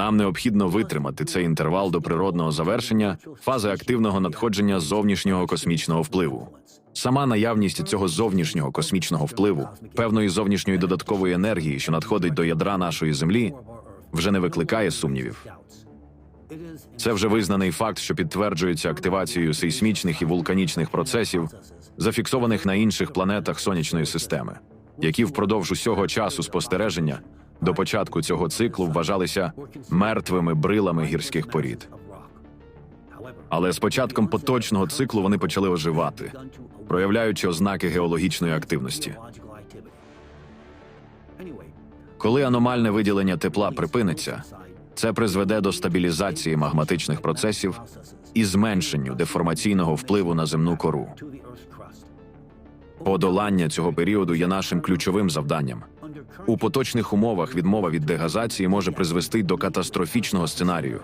Нам необхідно витримати цей інтервал до природного завершення фази активного надходження зовнішнього космічного впливу. Сама наявність цього зовнішнього космічного впливу, певної зовнішньої додаткової енергії, що надходить до ядра нашої землі, вже не викликає сумнівів. Це вже визнаний факт, що підтверджується активацією сейсмічних і вулканічних процесів, зафіксованих на інших планетах сонячної системи, які впродовж усього часу спостереження до початку цього циклу вважалися мертвими брилами гірських порід. Але з початком поточного циклу вони почали оживати, проявляючи ознаки геологічної активності. Коли аномальне виділення тепла припиниться, це призведе до стабілізації магматичних процесів і зменшенню деформаційного впливу на земну кору. Подолання цього періоду є нашим ключовим завданням. У поточних умовах відмова від дегазації може призвести до катастрофічного сценарію,